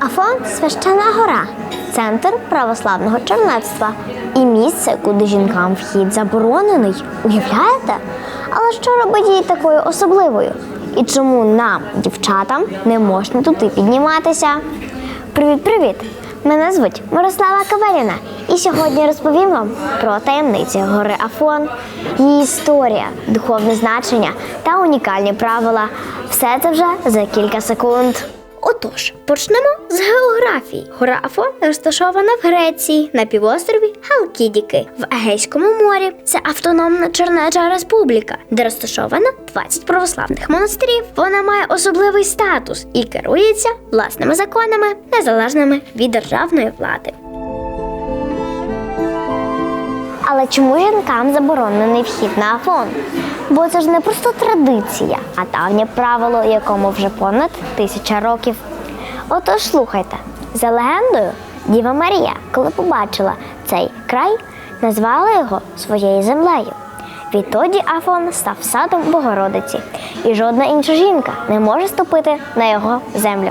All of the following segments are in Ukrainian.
Афон священна гора, центр православного чернецтва і місце, куди жінкам вхід заборонений. Уявляєте? Але що робить її такою особливою? І чому нам, дівчатам, не можна туди підніматися? Привіт-привіт! Мене звуть Мирослава Кавеліна, і сьогодні розповім вам про таємниці гори Афон, її історія, духовне значення та унікальні правила. Все це вже за кілька секунд. Отож, почнемо з географії. Гора Афон розташована в Греції на півострові Халкідіки в Егейському морі. Це автономна Чернеча Республіка, де розташовано 20 православних монастирів. Вона має особливий статус і керується власними законами, незалежними від державної влади. Але чому жінкам заборонений вхід на Афон? Бо це ж не просто традиція, а давнє правило, якому вже понад тисяча років. Отож, слухайте, за легендою, Діва Марія, коли побачила цей край, назвала його своєю землею. Відтоді Афон став садом Богородиці, і жодна інша жінка не може ступити на його землю.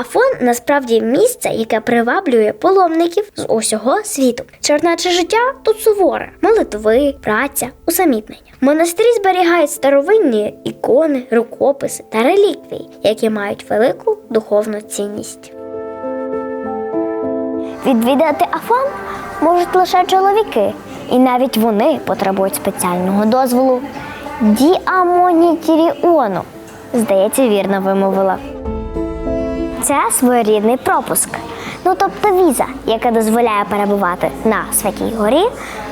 Афон насправді місце, яке приваблює паломників з усього світу. Чернече життя тут суворе, молитви, праця, усамітнення. Монастирі зберігають старовинні ікони, рукописи та реліквії, які мають велику духовну цінність. Відвідати Афон можуть лише чоловіки, і навіть вони потребують спеціального дозволу. Діамонітіріону, здається, вірно вимовила. Це своєрідний пропуск. Ну тобто віза, яка дозволяє перебувати на Святій Горі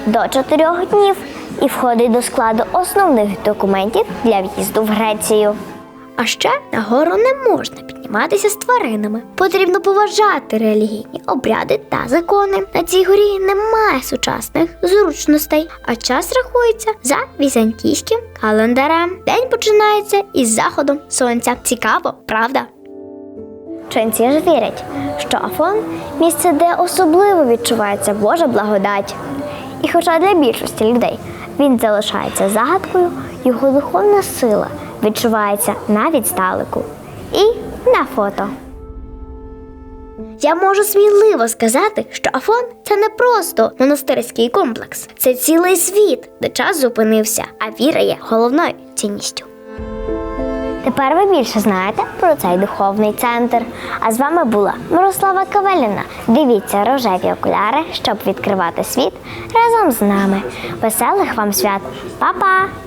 до 4 днів і входить до складу основних документів для в'їзду в Грецію. А ще на гору не можна підніматися з тваринами. Потрібно поважати релігійні обряди та закони. На цій горі немає сучасних зручностей, а час рахується за візантійським календарем. День починається із заходом сонця. Цікаво, правда? Ченці ж вірять, що Афон місце, де особливо відчувається Божа благодать. І хоча для більшості людей він залишається загадкою, його духовна сила відчувається навіть здалеку. І на фото. Я можу сміливо сказати, що Афон це не просто монастирський комплекс, це цілий світ, де час зупинився, а віра є головною цінністю. Тепер ви більше знаєте про цей духовний центр. А з вами була Мирослава Кавеліна. Дивіться рожеві окуляри, щоб відкривати світ разом з нами. Веселих вам свят! Па-па!